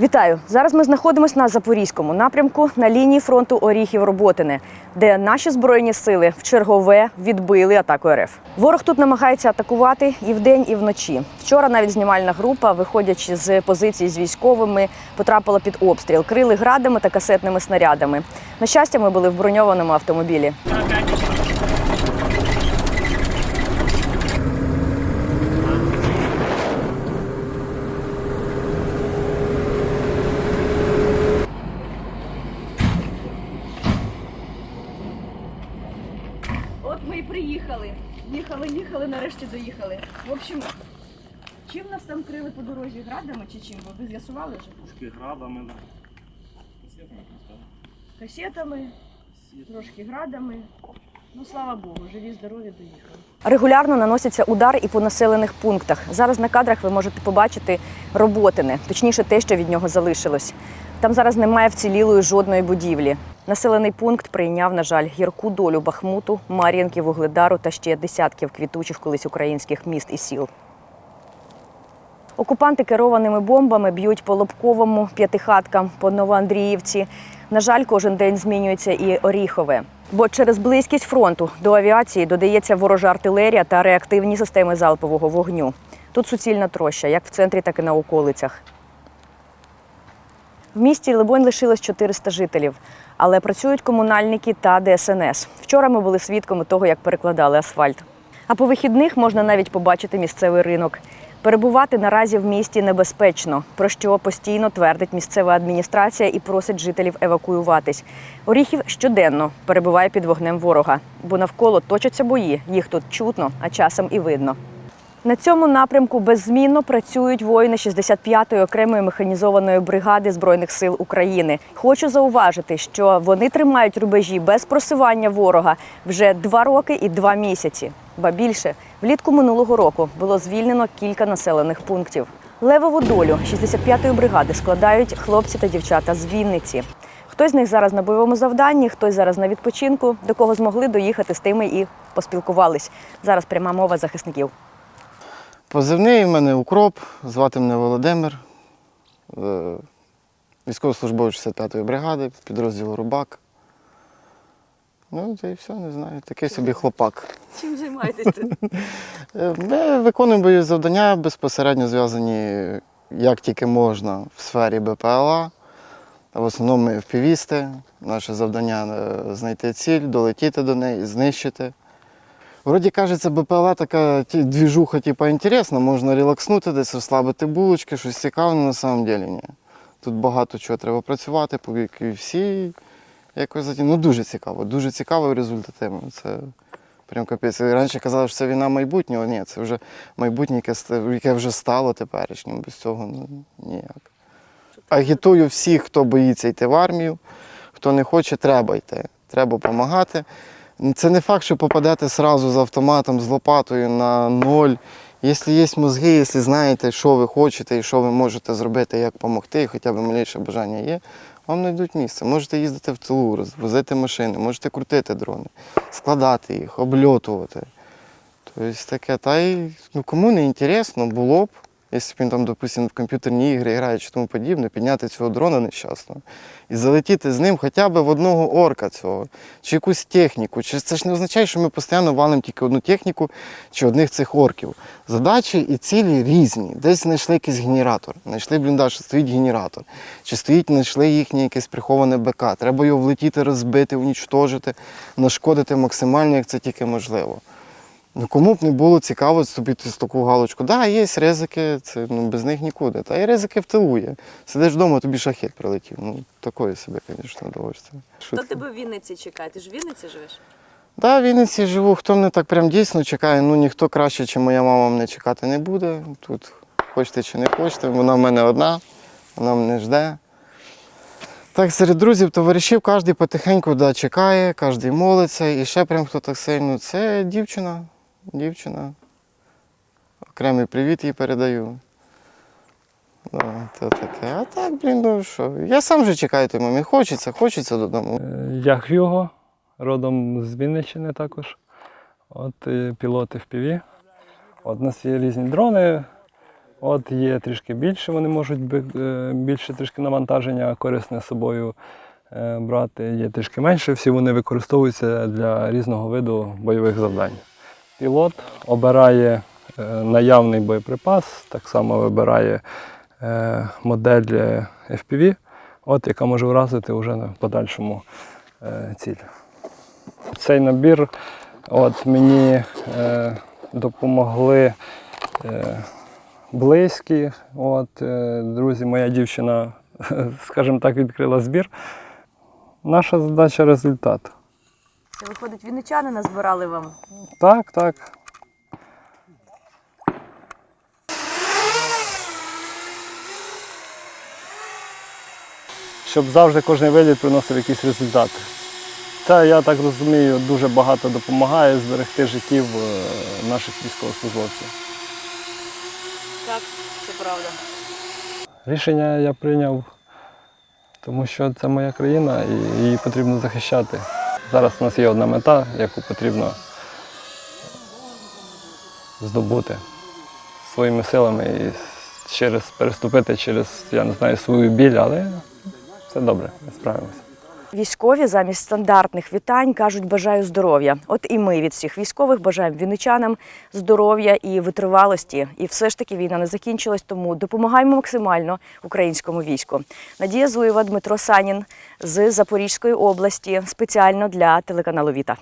Вітаю! Зараз ми знаходимося на запорізькому напрямку на лінії фронту Оріхів-Роботине, де наші збройні сили в чергове відбили атаку РФ. Ворог тут намагається атакувати і вдень, і вночі. Вчора навіть знімальна група, виходячи з позицій з військовими, потрапила під обстріл, крили градами та касетними снарядами. На щастя, ми були в броньованому автомобілі. Ми і приїхали. Їхали, їхали, нарешті доїхали. В общем, чим нас там крили по дорозі градами чи чим? Ви з'ясували вже? Трошки градами. да. Касетами, трошки градами. Ну, слава Богу, живі, здорові доїхали. Регулярно наносяться удари і по населених пунктах. Зараз на кадрах ви можете побачити роботини, точніше, те, що від нього залишилось. Там зараз немає вцілілої жодної будівлі. Населений пункт прийняв, на жаль, гірку долю Бахмуту, Мар'їнки, Вугледару та ще десятків квітучих колись українських міст і сіл. Окупанти керованими бомбами б'ють по Лобковому, п'ятихаткам, по Новоандріївці. На жаль, кожен день змінюється і Оріхове. Бо через близькість фронту до авіації додається ворожа артилерія та реактивні системи залпового вогню. Тут суцільна троща, як в центрі, так і на околицях. В місті Либонь лишилось 400 жителів, але працюють комунальники та ДСНС. Вчора ми були свідками того, як перекладали асфальт. А по вихідних можна навіть побачити місцевий ринок. Перебувати наразі в місті небезпечно, про що постійно твердить місцева адміністрація і просить жителів евакуюватись. Оріхів щоденно перебуває під вогнем ворога, бо навколо точаться бої. Їх тут чутно, а часом і видно. На цьому напрямку беззмінно працюють воїни 65-ї окремої механізованої бригади збройних сил України. Хочу зауважити, що вони тримають рубежі без просування ворога вже два роки і два місяці. Ба більше влітку минулого року було звільнено кілька населених пунктів. Левову долю 65-ї бригади складають хлопці та дівчата з Вінниці. Хтось з них зараз на бойовому завданні, хтось зараз на відпочинку. До кого змогли доїхати з тими і поспілкувались. Зараз пряма мова захисників. Позивний в мене укроп, звати мене Володимир, е, військовослужбовець 65-ї бригади, підрозділу Рубак. Ну, та і все, не знаю. Такий собі хлопак. Чим займаєтеся? Е, Ми виконуємо бойові завдання, безпосередньо зв'язані як тільки можна в сфері БПЛА. В основному ми впівісти. Наше завдання е, знайти ціль, долетіти до неї, знищити. Вроді кажеться, БПЛА така двіжуха, типу, інтересна, можна релакснути десь, розслабити булочки, щось цікаве, на самом деле ні. Тут багато чого треба працювати, поки всі якось заті- Ну дуже цікаво, дуже цікаво і. Це прям капець. Раніше казали, що це війна майбутнього. Ні, це вже майбутнє, яке, яке вже стало теперішнім. Без цього ну, ніяк. Агітую всіх, хто боїться йти в армію, хто не хоче, треба йти. Треба допомагати. Це не факт, що попадете сразу з автоматом, з лопатою на ноль. Якщо є мозги, якщо знаєте, що ви хочете і що ви можете зробити, як допомогти, і хоча б малейше бажання є, вам знайдуть місце. Можете їздити в тилу, розвозити машини, можете крутити дрони, складати їх, обльотувати. Тобто таке, та й ну, кому не інтересно було б, якщо він там, допустимо, в комп'ютерні ігри грає чи тому подібне, підняти цього дрона нещасного і залетіти з ним хоча б в одного орка цього, чи якусь техніку. Чи це ж не означає, що ми постійно валимо тільки одну техніку чи одних цих орків. Задачі і цілі різні. Десь знайшли якийсь генератор, знайшли бліндаж, стоїть генератор, чи стоїть, знайшли їхнє якесь приховане БК. Треба його влетіти, розбити, унічтожити, нашкодити максимально, як це тільки можливо. Ну, кому б не було цікаво вступити з таку галочку. Так, да, є ризики, це, ну, без них нікуди. Та й ризики в тилу є. Сидиш вдома, тобі шахет прилетів. Ну, такої собі, звісно, удовольствие. Хто тебе в Вінниці чекає? Ти ж в Вінниці живеш? Да, в Вінниці живу. Хто мене так прям дійсно чекає, ну ніхто краще, ніж моя мама мене чекати не буде. Тут хочете чи не хочете, вона в мене одна, вона мене жде. Так, серед друзів, товаришів кожен потихеньку да, чекає, кожен молиться. І ще прям хто так сильно. Це дівчина. Дівчина. Окремий привіт їй передаю. Да, то таке. А так, блін, ну що. Я сам вже чекаю той момент. Хочеться, хочеться додому. Е, Я Х'юго, родом з Вінниччини також. От пілоти в піві. От у нас є різні дрони. От є трішки більше, вони можуть е, більше трішки навантаження корисне собою е, брати. Є трішки менше. Всі вони використовуються для різного виду бойових завдань. Пілот обирає е, наявний боєприпас, так само вибирає е, модель е, FPV, от, яка може вразити вже на подальшому ціль. Цей набір от, мені допомогли близькі. От, друзі, моя дівчина, скажімо так, відкрила збір. Наша задача результат. Це виходить, вінничани назбирали вам. Так, так. Щоб завжди кожен виліт приносив якісь результати. Це, я так розумію, дуже багато допомагає зберегти життів е, наших військовослужбовців. Так, це правда. Рішення я прийняв, тому що це моя країна і її потрібно захищати. Зараз у нас є одна мета, яку потрібно здобути своїми силами і через переступити через, я не знаю, свою біль, але все добре, ми справимося. Військові замість стандартних вітань кажуть бажаю здоров'я. От і ми від всіх військових бажаємо віничанам здоров'я і витривалості. І все ж таки війна не закінчилась, тому допомагаємо максимально українському війську. Надія Зуєва, Дмитро Санін з Запорізької області спеціально для телеканалу Віта.